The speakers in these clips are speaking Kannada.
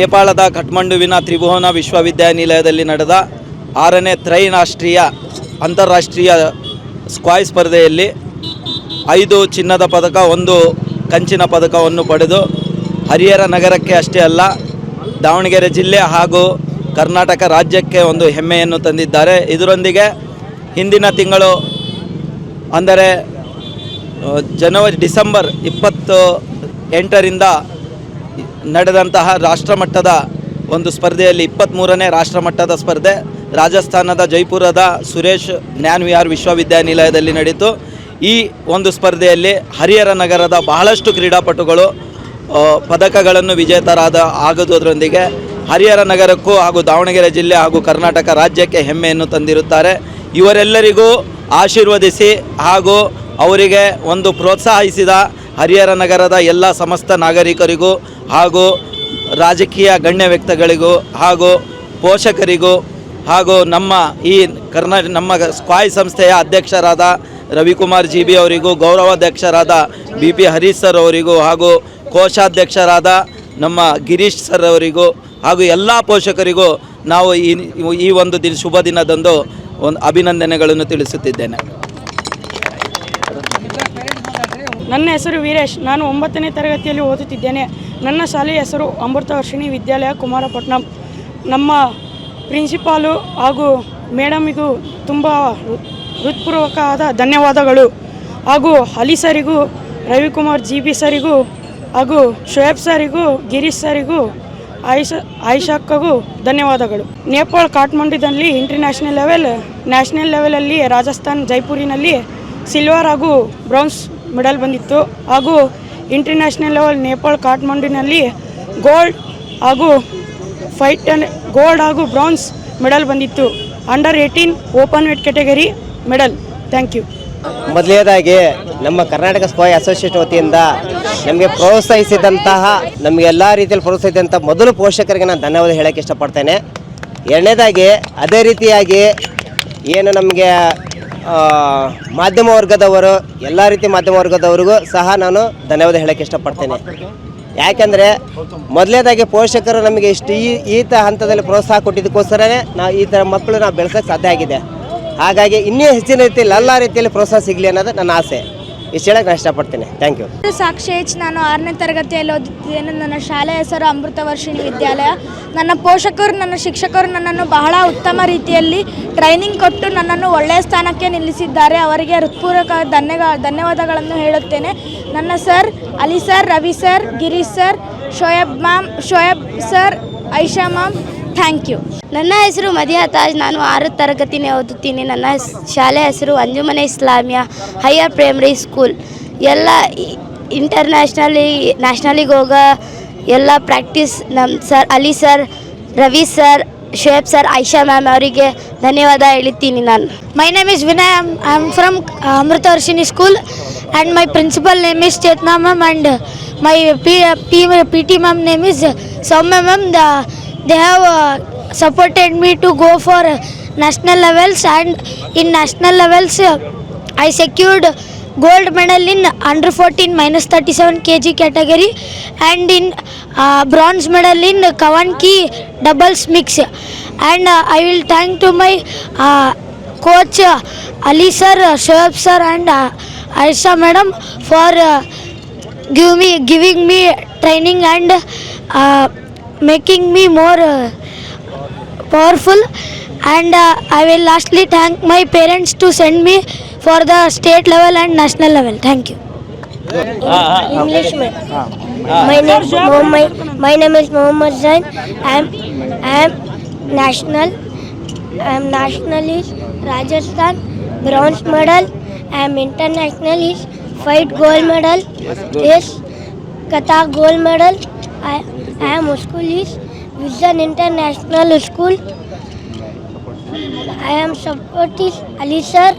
ನೇಪಾಳದ ಕಠ್ಮಂಡುವಿನ ತ್ರಿಭುವನ ವಿಶ್ವವಿದ್ಯಾನಿಲಯದಲ್ಲಿ ನಡೆದ ಆರನೇ ತ್ರೈರಾಷ್ಟ್ರೀಯ ಅಂತಾರಾಷ್ಟ್ರೀಯ ಸ್ಕ್ವಾಯ್ ಸ್ಪರ್ಧೆಯಲ್ಲಿ ಐದು ಚಿನ್ನದ ಪದಕ, ಒಂದು ಕಂಚಿನ ಪದಕವನ್ನು ಪಡೆದು ಹರಿಹರ ನಗರಕ್ಕೆ ಅಷ್ಟೇ ಅಲ್ಲ, ದಾವಣಗೆರೆ ಜಿಲ್ಲೆ ಹಾಗೂ ಕರ್ನಾಟಕ ರಾಜ್ಯಕ್ಕೆ ಒಂದು ಹೆಮ್ಮೆಯನ್ನು ತಂದಿದ್ದಾರೆ. ಇದರೊಂದಿಗೆ ಹಿಂದಿನ ತಿಂಗಳು, ಅಂದರೆ ಜನವರಿ ಡಿಸೆಂಬರ್ ಇಪ್ಪತ್ತು ಎಂಟರಿಂದ ನಡೆದಂತಹ ರಾಷ್ಟ್ರಮಟ್ಟದ ಒಂದು ಸ್ಪರ್ಧೆಯಲ್ಲಿ ಇಪ್ಪತ್ತ್ಮೂರನೇ ರಾಷ್ಟ್ರಮಟ್ಟದ ಸ್ಪರ್ಧೆ ರಾಜಸ್ಥಾನದ ಜೈಪುರದ ಸುರೇಶ್ ಜ್ಞಾನ್ ವಿಹಾರ್ ವಿಶ್ವವಿದ್ಯಾನಿಲಯದಲ್ಲಿ ನಡೆಯಿತು. ಈ ಒಂದು ಸ್ಪರ್ಧೆಯಲ್ಲಿ ಹರಿಹರ ನಗರದ ಬಹಳಷ್ಟು ಕ್ರೀಡಾಪಟುಗಳು ಪದಕಗಳನ್ನು ವಿಜೇತರಾದ ಆಗುವುದರೊಂದಿಗೆ ಹರಿಹರ ನಗರಕ್ಕೂ ಹಾಗೂ ದಾವಣಗೆರೆ ಜಿಲ್ಲೆ ಹಾಗೂ ಕರ್ನಾಟಕ ರಾಜ್ಯಕ್ಕೆ ಹೆಮ್ಮೆಯನ್ನು ತಂದಿರುತ್ತಾರೆ. ಇವರೆಲ್ಲರಿಗೂ ಆಶೀರ್ವದಿಸಿ ಹಾಗೂ ಅವರಿಗೆ ಒಂದು ಪ್ರೋತ್ಸಾಹಿಸಿದ ಹರಿಹರ ನಗರದ ಎಲ್ಲ ಸಮಸ್ತ ನಾಗರಿಕರಿಗೂ ಹಾಗೂ ರಾಜಕೀಯ ಗಣ್ಯ ವ್ಯಕ್ತಿಗಳಿಗೂ ಹಾಗೂ ಪೋಷಕರಿಗೂ ಹಾಗೂ ನಮ್ಮ ಈ ಕರ್ನಾಟಕ ನಮ್ಮ ಸ್ಕ್ವಾಯ್ ಸಂಸ್ಥೆಯ ಅಧ್ಯಕ್ಷರಾದ ರವಿಕುಮಾರ್ ಜಿ ಬಿ ಅವರಿಗೂ, ಗೌರವಾಧ್ಯಕ್ಷರಾದ ಬಿ ಪಿ ಹರೀಶ್ ಸರ್ ಅವರಿಗೂ ಹಾಗೂ ಕೋಶಾಧ್ಯಕ್ಷರಾದ ನಮ್ಮ ಗಿರೀಶ್ ಸರ್ ಅವರಿಗೂ ಹಾಗೂ ಎಲ್ಲ ಪೋಷಕರಿಗೂ ನಾವು ಈ ಈ ಒಂದು ದಿನ, ಶುಭ ದಿನದಂದು ಒಂದು ಅಭಿನಂದನೆಗಳನ್ನು ತಿಳಿಸುತ್ತಿದ್ದೇನೆ. ನನ್ನ ಹೆಸರು ವೀರೇಶ್. ನಾನು ಒಂಬತ್ತನೇ ತರಗತಿಯಲ್ಲಿ ಓದುತ್ತಿದ್ದೇನೆ. ನನ್ನ ಶಾಲೆಯ ಹೆಸರು ಅಮೃತವರ್ಷಿಣಿ ವಿದ್ಯಾಲಯ, ಕುಮಾರಪಟ್ಟಣಂ. ನಮ್ಮ ಪ್ರಿನ್ಸಿಪಾಲು ಹಾಗೂ ಮೇಡಮಿಗೂ ತುಂಬ ಹೃತ್ಪೂರ್ವಕ ಹೃತ್ಪೂರ್ವಕವಾದ ಧನ್ಯವಾದಗಳು. ಹಾಗೂ ಅಲಿ ಸರಿಗೂ, ರವಿಕುಮಾರ್ ಜಿ ಬಿ ಸರಿಗೂ, ಹಾಗೂ ಶೋಯಬ್ ಸರಿಗೂ, ಗಿರೀಶ್ ಸರಿಗೂ, ಆಯಿಷಾ ಆಯಿಷಾಕ್ಕಗೂ ಧನ್ಯವಾದಗಳು. ನೇಪಾಳ ಕಾಠ್ಮಂಡುದಲ್ಲಿ ಇಂಟರ್ನ್ಯಾಷನಲ್ ಲೆವೆಲ್, ನ್ಯಾಷನಲ್ ಲೆವೆಲಲ್ಲಿ ರಾಜಸ್ಥಾನ್, ಜೈಪುರಿನಲ್ಲಿ ಸಿಲ್ವರ್ ಹಾಗೂ ಬ್ರೌನ್ಸ್ ಮೆಡಲ್ ಬಂದಿತ್ತು. ಹಾಗೂ ಇಂಟರ್ನ್ಯಾಷನಲ್ ಲೆವೆಲ್ ನೇಪಾಳ ಕಾಠ್ಮಂಡುನಲ್ಲಿ ಗೋಲ್ಡ್ ಹಾಗೂ ಫೈಟ್ ಅಂಡ್ ಗೋಲ್ಡ್ ಹಾಗೂ ಬ್ರಾನ್ಸ್ ಮೆಡಲ್ ಬಂದಿತ್ತು. Under eighteen open weight category medal. Thank you ಮೊದಲನೇದಾಗಿ ನಮ್ಮ ಕರ್ನಾಟಕ ಸ್ಕ್ವಾಯ್ ಅಸೋಸಿಯೇಟ್ ವತಿಯಿಂದ ನಮಗೆ ಪ್ರೋತ್ಸಾಹಿಸಿದಂತಹ, ನಮಗೆ ಎಲ್ಲ ರೀತಿಯಲ್ಲಿ ಪ್ರೋತ್ಸಾಹಿಸಿದಂಥ ಮೊದಲು ಪೋಷಕರಿಗೆ ನಾನು ಧನ್ಯವಾದ ಹೇಳೋಕ್ಕೆ ಇಷ್ಟಪಡ್ತೇನೆ. ಎರಡನೇದಾಗಿ ಅದೇ ರೀತಿಯಾಗಿ ಏನು ನಮಗೆ ಮಾಧ್ಯಮ ವರ್ಗದವರು, ಎಲ್ಲ ರೀತಿ ಮಾಧ್ಯಮ ವರ್ಗದವರಿಗೂ ಸಹ ನಾನು ಧನ್ಯವಾದ ಹೇಳೋಕ್ಕೆ ಇಷ್ಟಪಡ್ತೇನೆ. ಯಾಕೆಂದರೆ ಮೊದಲನೇದಾಗಿ ಪೋಷಕರು ನಮಗೆ ಇಷ್ಟು ಈ ಈತ ಹಂತದಲ್ಲಿ ಪ್ರೋತ್ಸಾಹ ಕೊಟ್ಟಿದ್ದಕ್ಕೋಸ್ಕರನೇ ನಾವು ಈ ಥರ ಮಕ್ಕಳು ನಾವು ಬೆಳೆಸೋಕ್ಕೆ ಸಾಧ್ಯ ಆಗಿದೆ. ಹಾಗಾಗಿ ಇನ್ನೂ ಹೆಚ್ಚಿನ ರೀತಿಯಲ್ಲಿ ಎಲ್ಲ ರೀತಿಯಲ್ಲಿ ಪ್ರೋತ್ಸಾಹ ಸಿಗಲಿ ಅನ್ನೋದು ನನ್ನ ಆಸೆ. ಇಷ್ಟು ಹೇಳಕ್ಕೆ ನಾನು ಇಷ್ಟಪಡ್ತೇನೆ. ಥ್ಯಾಂಕ್ ಯು ಸಾಕ್ಷಿ ಹೆಚ್ ನಾನು ಆರನೇ ತರಗತಿಯಲ್ಲಿ ಓದುತ್ತಿದ್ದೇನೆ ನನ್ನ ಶಾಲೆ ಹೆಸರು ಅಮೃತ ವರ್ಷಿಣಿ ವಿದ್ಯಾಲಯ. ನನ್ನ ಪೋಷಕರು, ನನ್ನ ಶಿಕ್ಷಕರು ನನ್ನನ್ನು ಬಹಳ ಉತ್ತಮ ರೀತಿಯಲ್ಲಿ ಟ್ರೈನಿಂಗ್ ಕೊಟ್ಟು ನನ್ನನ್ನು ಒಳ್ಳೆಯ ಸ್ಥಾನಕ್ಕೆ ನಿಲ್ಲಿಸಿದ್ದಾರೆ. ಅವರಿಗೆ ಹೃತ್ಪೂರ್ವಕ ಧನ್ಯ ಧನ್ಯವಾದಗಳನ್ನು ಹೇಳುತ್ತೇನೆ. ನನ್ನ sir Ali sir Ravi sir Girish sir Shoaib ma'am Shoaib sir Aisha ma'am thank you. ನನ್ನ ಹೆಸರು ಮದಿಯಾ ತಾಜ್. ನಾನು ಆರು ತರಗತಿನೇ ಓದುತ್ತೀನಿ. ನನ್ನ ಶಾಲೆ ಹೆಸರು Anjuman-e Islamia higher primary school. ಎಲ್ಲ ಇಂಟರ್ನ್ಯಾಷನಲಿ ನ್ಯಾಷನಲಿಗೆ ಹೋಗೋ ಎಲ್ಲ ಪ್ರಾಕ್ಟೀಸ್ ನಮ್ಮ sir Ali sir Ravi sir Shoaib sir Aisha ma'am ಅವರಿಗೆ ಧನ್ಯವಾದ ಹೇಳುತ್ತೀನಿ ನಾನು. My name is Vinay I'm I'm from Amrutha Varshini school and my principal name is Chetana ma'am and my P P PT ma'am name is ma'am Soumya ma'am. The, they have uh, supported me to go for national levels, and in national levels, uh, I secured gold medal in under 14 minus 37 kg category, and in uh, bronze medal in Kavanki doubles mix. And uh, I will thank to my uh, coach uh, Ali sir, uh, Shoaib sir, and uh, Aisha madam for uh, give me giving me training and uh, making me more uh, powerful. And uh, I will lastly thank my parents to send me for the state level and national level. Thank you. English my name Mohammed, my name is Mohammed Zain. I am I am national. I am national is Rajasthan bronze medal. I am international is fight gold medal. Yes, Qatar gold medal. I I am school is Vision International School. I am support is Ali sir,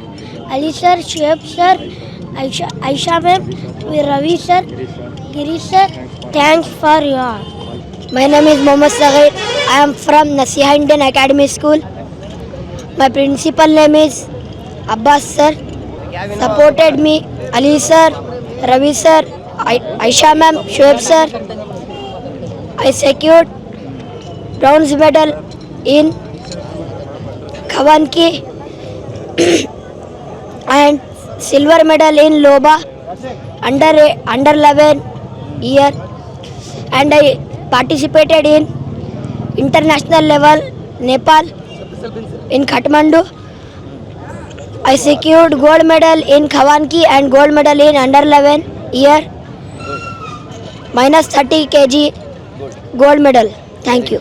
Ali sir, Shoaib sir, Aisha, Aisha ma'am, Ravi sir, Giri sir. Thanks for your. My name is Mohammad Sagir. I am from Nasiha Indian Academy School. My principal name is Abbas sir. Supported me Ali sir, Ravi sir, Aisha ma'am, Shoaib sir. I secured bronze medal in Kavanki and silver medal in Loba under under 11 year and I participated in international level Nepal in Kathmandu. I secured gold medal in Khawanki and gold medal in under 11 year minus 30 kg gold medal thank you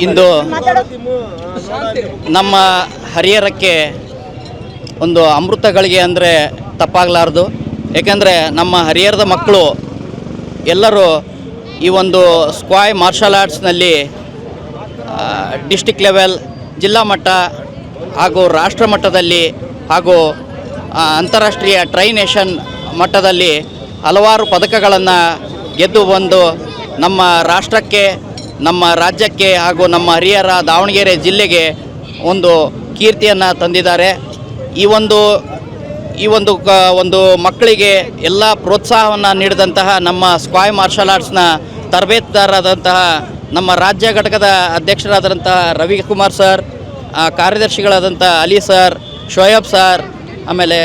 ಇಂದು ನಮ್ಮ ಹರಿಹರಕ್ಕೆ ಒಂದು ಅಮೃತ ಗಳಿಗೆ ಅಂದರೆ ತಪ್ಪಾಗಲಾರ್ದು. ಏಕೆಂದರೆ ನಮ್ಮ ಹರಿಹರದ ಮಕ್ಕಳು ಎಲ್ಲರೂ ಈ ಒಂದು ಸ್ಕ್ವಾಯ್ ಮಾರ್ಷಲ್ ಆರ್ಟ್ಸ್ನಲ್ಲಿ ಡಿಸ್ಟಿಕ್ ಲೆವೆಲ್ ಜಿಲ್ಲಾ ಮಟ್ಟ ಹಾಗೂ ರಾಷ್ಟ್ರ ಮಟ್ಟದಲ್ಲಿ ಹಾಗೂ ಅಂತಾರಾಷ್ಟ್ರೀಯ ಟ್ರೈನೇಷನ್ ಮಟ್ಟದಲ್ಲಿ ಹಲವಾರು ಪದಕಗಳನ್ನು ಗೆದ್ದು ಬಂದು ನಮ್ಮ ರಾಷ್ಟ್ರಕ್ಕೆ, ನಮ್ಮ ರಾಜ್ಯಕ್ಕೆ ಹಾಗೂ ನಮ್ಮ ಹರಿಹರ ದಾವಣಗೆರೆ ಜಿಲ್ಲೆಗೆ ಒಂದು ಕೀರ್ತಿಯನ್ನು ತಂದಿದ್ದಾರೆ. ಈ ಒಂದು ಈ ಒಂದು ಕ, ಒಂದು ಮಕ್ಕಳಿಗೆ ಎಲ್ಲ ಪ್ರೋತ್ಸಾಹವನ್ನು ನೀಡಿದಂತಹ ನಮ್ಮ ಸ್ಕ್ವಾಯ್ ಮಾರ್ಷಲ್ ಆರ್ಟ್ಸ್ನ ತರಬೇತುದಾರರಾದಂತಹ ನಮ್ಮ ರಾಜ್ಯ ಘಟಕದ ಅಧ್ಯಕ್ಷರಾದಂತಹ ರವಿಕುಮಾರ್ ಸರ್ ಕಾರ್ಯದರ್ಶಿಗಳಾದಂಥ ಅಲಿ ಸರ್, ಶೋಯಬ್ ಸರ್, ಆಮೇಲೆ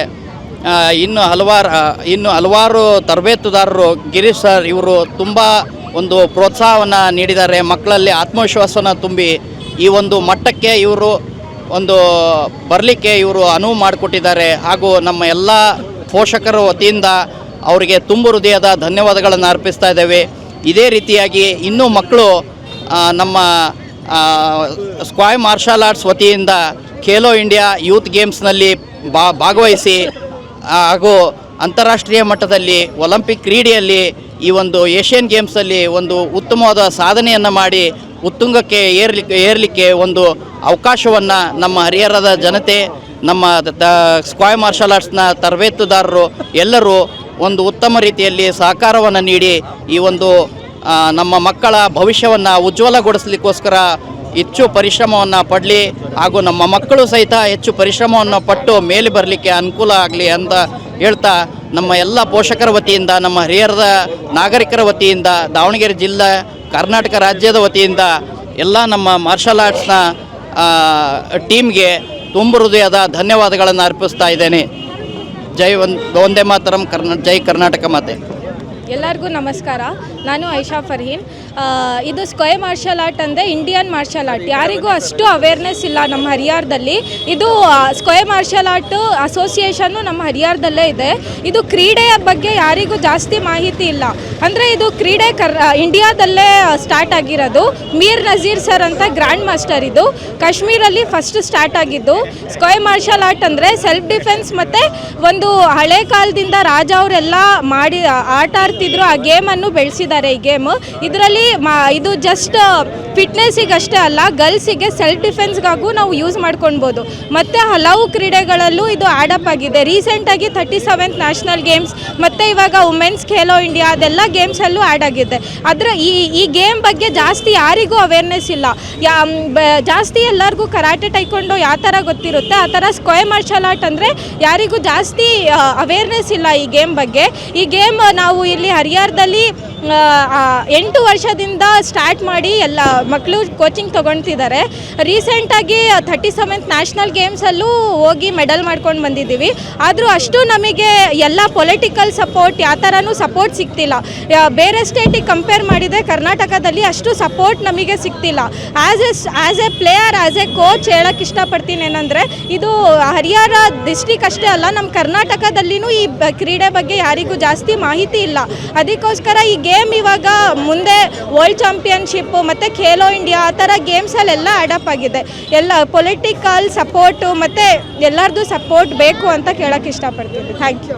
ಇನ್ನು ಹಲವಾರು ಇನ್ನು ಹಲವಾರು ತರಬೇತುದಾರರು, ಗಿರೀಶ್ ಸರ್ ಇವರು ತುಂಬ ಒಂದು ಪ್ರೋತ್ಸಾಹವನ್ನು ನೀಡಿದ್ದಾರೆ. ಮಕ್ಕಳಲ್ಲಿ ಆತ್ಮವಿಶ್ವಾಸನ ತುಂಬಿ ಈ ಒಂದು ಮಟ್ಟಕ್ಕೆ ಇವರು ಒಂದು ಬರಲಿಕ್ಕೆ ಇವರು ಅನುವು ಮಾಡಿಕೊಟ್ಟಿದ್ದಾರೆ. ಹಾಗೂ ನಮ್ಮ ಎಲ್ಲ ಪೋಷಕರ ವತಿಯಿಂದ ಅವರಿಗೆ ತುಂಬು ಹೃದಯದ ಧನ್ಯವಾದಗಳನ್ನು ಅರ್ಪಿಸ್ತಾ ಇದ್ದೇವೆ. ಇದೇ ರೀತಿಯಾಗಿ ಇನ್ನೂ ಮಕ್ಕಳು ನಮ್ಮ ಸ್ಕ್ವಾಯ್ ಮಾರ್ಷಲ್ ಆರ್ಟ್ಸ್ ವತಿಯಿಂದ ಖೇಲೋ ಇಂಡಿಯಾ ಯೂತ್ ಗೇಮ್ಸ್ನಲ್ಲಿ ಭಾಗವಹಿಸಿ ಹಾಗೂ ಅಂತಾರಾಷ್ಟ್ರೀಯ ಮಟ್ಟದಲ್ಲಿ ಒಲಿಂಪಿಕ್ ಕ್ರೀಡೆಯಲ್ಲಿ ಈ ಒಂದು ಏಷ್ಯನ್ ಗೇಮ್ಸಲ್ಲಿ ಒಂದು ಉತ್ತಮವಾದ ಸಾಧನೆಯನ್ನು ಮಾಡಿ ಉತ್ತುಂಗಕ್ಕೆ ಏರ್ಲಿಕ್ಕೆ ಏರಲಿಕ್ಕೆ ಒಂದು ಅವಕಾಶವನ್ನು ನಮ್ಮ ಹರಿಹರದ ಜನತೆ, ನಮ್ಮ ದ- ಸ್ಕ್ವಾಯ್ ಮಾರ್ಷಲ್ ಆರ್ಟ್ಸ್ನ ತರಬೇತುದಾರರು ಎಲ್ಲರೂ ಒಂದು ಉತ್ತಮ ರೀತಿಯಲ್ಲಿ ಸಹಕಾರವನ್ನು ನೀಡಿ ಈ ಒಂದು ನಮ್ಮ ಮಕ್ಕಳ ಭವಿಷ್ಯವನ್ನು ಉಜ್ವಲಗೊಳಿಸಲಿಕ್ಕೋಸ್ಕರ ಹೆಚ್ಚು ಪರಿಶ್ರಮವನ್ನು ಪಡಲಿ ಹಾಗೂ ನಮ್ಮ ಮಕ್ಕಳು ಸಹಿತ ಹೆಚ್ಚು ಪರಿಶ್ರಮವನ್ನು ಪಟ್ಟು ಮೇಲೆ ಬರಲಿಕ್ಕೆ ಅನುಕೂಲ ಆಗಲಿ ಅಂತ ಹೇಳ್ತಾ ನಮ್ಮ ಎಲ್ಲ ಪೋಷಕರ ವತಿಯಿಂದ, ನಮ್ಮ ಹಿರಿಯರದ ನಾಗರಿಕರ ವತಿಯಿಂದ, ದಾವಣಗೆರೆ ಜಿಲ್ಲಾ, ಕರ್ನಾಟಕ ರಾಜ್ಯದ ವತಿಯಿಂದ ಎಲ್ಲ ನಮ್ಮ ಮಾರ್ಷಲ್ ಆರ್ಟ್ಸ್ನ ಟೀಮ್ಗೆ ತುಂಬ ಹೃದಯದ ಧನ್ಯವಾದಗಳನ್ನು ಅರ್ಪಿಸ್ತಾ ಇದ್ದೇನೆ. ಜೈ ಒಂದು ಮಾತರಂ, ಕರ್ನಾ, ಜೈ ಕರ್ನಾಟಕ ಮಾತೆ. ಎಲ್ಲರಿಗೂ ನಮಸ್ಕಾರ. ನಾನು ಐಶಾ ಫರ್ಹೀನ್ ಇದು ಸ್ಕ್ವೇ ಮಾರ್ಷಲ್ ಆರ್ಟ್ ಅಂದರೆ ಇಂಡಿಯನ್ ಮಾರ್ಷಲ್ ಆರ್ಟ್. ಯಾರಿಗೂ ಅಷ್ಟು ಅವೇರ್ನೆಸ್ ಇಲ್ಲ ನಮ್ಮ ಹರಿಯಾರದಲ್ಲಿ. ಇದು ಸ್ಕ್ವೇ ಮಾರ್ಷಲ್ ಆರ್ಟ್ ಅಸೋಸಿಯೇಷನ್ನು ನಮ್ಮ ಹರಿಯಾರದಲ್ಲೇ ಇದೆ. ಇದು ಕ್ರೀಡೆಯ ಬಗ್ಗೆ ಯಾರಿಗೂ ಜಾಸ್ತಿ ಮಾಹಿತಿ ಇಲ್ಲ. ಅಂದರೆ ಇದು ಕ್ರೀಡೆ ಕರ್ ಇಂಡಿಯಾದಲ್ಲೇ ಸ್ಟಾರ್ಟ್ ಆಗಿರೋದು. ಮೀರ್ ನಜೀರ್ ಸರ್ ಅಂತ ಗ್ರ್ಯಾಂಡ್ ಮಾಸ್ಟರ್ ಇದು. ಕಾಶ್ಮೀರಲ್ಲಿ ಫಸ್ಟ್ ಸ್ಟಾರ್ಟ್ ಆಗಿದ್ದು. ಸ್ಕ್ವೇ ಮಾರ್ಷಲ್ ಆರ್ಟ್ ಅಂದರೆ ಸೆಲ್ಫ್ ಡಿಫೆನ್ಸ್ ಮತ್ತು ಒಂದು ಹಳೆ ಕಾಲದಿಂದ ರಾಜ ಅವರೆಲ್ಲ ಮಾಡಿ ಆಟ ಆಡ್ತಿದ್ರು, ಆ ಗೇಮನ್ನು ಬೆಳೆಸಿದ್ದಾರೆ ಈ ಗೇಮ್. ಇದರಲ್ಲಿ ಇದು ಜಸ್ಟ್ ಫಿಟ್ನೆಸ್ಸಿಗೆ ಅಷ್ಟೇ ಅಲ್ಲ ಗರ್ಲ್ಸಿಗೆ ಸೆಲ್ಫ್ ಡಿಫೆನ್ಸ್ಗಾಗೂ ನಾವು ಯೂಸ್ ಮಾಡ್ಕೊಳ್ಬೋದು ಮತ್ತು ಹಲವು ಕ್ರೀಡೆಗಳಲ್ಲೂ ಇದು ಆಡಪ್ ಆಗಿದೆ. ರೀಸೆಂಟಾಗಿ ತರ್ಟಿ ಸೆವೆಂತ್ ನ್ಯಾಷನಲ್ ಗೇಮ್ಸ್ ಮತ್ತು ಇವಾಗ ವುಮೆನ್ಸ್ ಖೇಲೋ ಇಂಡಿಯಾ ಅದೆಲ್ಲ ಗೇಮ್ಸಲ್ಲೂ ಆ್ಯಡ್ ಆಗಿದೆ. ಅದರ ಈ ಈ ಗೇಮ್ ಬಗ್ಗೆ ಜಾಸ್ತಿ ಯಾರಿಗೂ ಅವೇರ್ನೆಸ್ ಇಲ್ಲ. ಯಾ ಜಾಸ್ತಿ ಎಲ್ಲರಿಗೂ ಕರಾಟೆ ಟೈಕೊಂಡು ಯಾವ ಥರ ಗೊತ್ತಿರುತ್ತೆ ಆ ಥರ ಸ್ಕ್ವೈ ಮಾರ್ಷಲ್ ಆರ್ಟ್ ಅಂದರೆ ಯಾರಿಗೂ ಜಾಸ್ತಿ ಅವೇರ್ನೆಸ್ ಇಲ್ಲ ಈ ಗೇಮ್ ಬಗ್ಗೆ. ಈ ಗೇಮ್ ನಾವು ಇಲ್ಲಿ ಆ, ಎಂಟು ವರ್ಷದಿಂದ ಸ್ಟಾರ್ಟ್ ಮಾಡಿ ಎಲ್ಲ ಮಕ್ಕಳು ಕೋಚಿಂಗ್ ತೊಗೊಳ್ತಿದ್ದಾರೆ ರೀಸೆಂಟಾಗಿ ಥರ್ಟಿ ಸೆವೆಂತ್ ನ್ಯಾಷನಲ್ ಗೇಮ್ಸಲ್ಲೂ ಹೋಗಿ ಮೆಡಲ್ ಮಾಡ್ಕೊಂಡು ಬಂದಿದ್ದೀವಿ. ಆದರೂ ಅಷ್ಟು ನಮಗೆ ಎಲ್ಲ ಪೊಲಿಟಿಕಲ್ ಸಪೋರ್ಟ್ ಯಾವ ಥರನೂ ಸಪೋರ್ಟ್ ಸಿಗ್ತಿಲ್ಲ. ಬೇರೆ ಸ್ಟೇಟಿಗೆ ಕಂಪೇರ್ ಮಾಡಿದರೆ ಕರ್ನಾಟಕದಲ್ಲಿ ಅಷ್ಟು ಸಪೋರ್ಟ್ ನಮಗೆ ಸಿಗ್ತಿಲ್ಲ. As a as a player as a coach ಹೇಳೋಕ್ಕೆ ಇಷ್ಟಪಡ್ತೀನಿ ಏನಂದರೆ, ಇದು ಹರಿಹರ ಡಿಸ್ಟಿಕ್ ಅಷ್ಟೇ ಅಲ್ಲ ನಮ್ಮ ಕರ್ನಾಟಕದಲ್ಲಿನೂ ಈ ಕ್ರೀಡೆ ಬಗ್ಗೆ ಯಾರಿಗೂ ಜಾಸ್ತಿ ಮಾಹಿತಿ ಇಲ್ಲ. ಅದಕ್ಕೋಸ್ಕರ ಈ ಗೇಮ್ ಇವಾಗ ಮುಂದೆ ವರ್ಲ್ಡ್ ಚಾಂಪಿಯನ್ಶಿಪ್ಪು ಮತ್ತು ಖೇಲೋ ಇಂಡಿಯಾ ಆ ಥರ ಗೇಮ್ಸಲ್ಲೆಲ್ಲ ಅಡಪ್ ಆಗಿದೆ. ಎಲ್ಲ ಪೊಲಿಟಿಕಲ್ ಸಪೋರ್ಟು ಮತ್ತು ಎಲ್ಲರದ್ದು ಸಪೋರ್ಟ್ ಬೇಕು ಅಂತ ಕೇಳೋಕ್ಕೆ ಇಷ್ಟಪಡ್ತೀನಿ. Thank you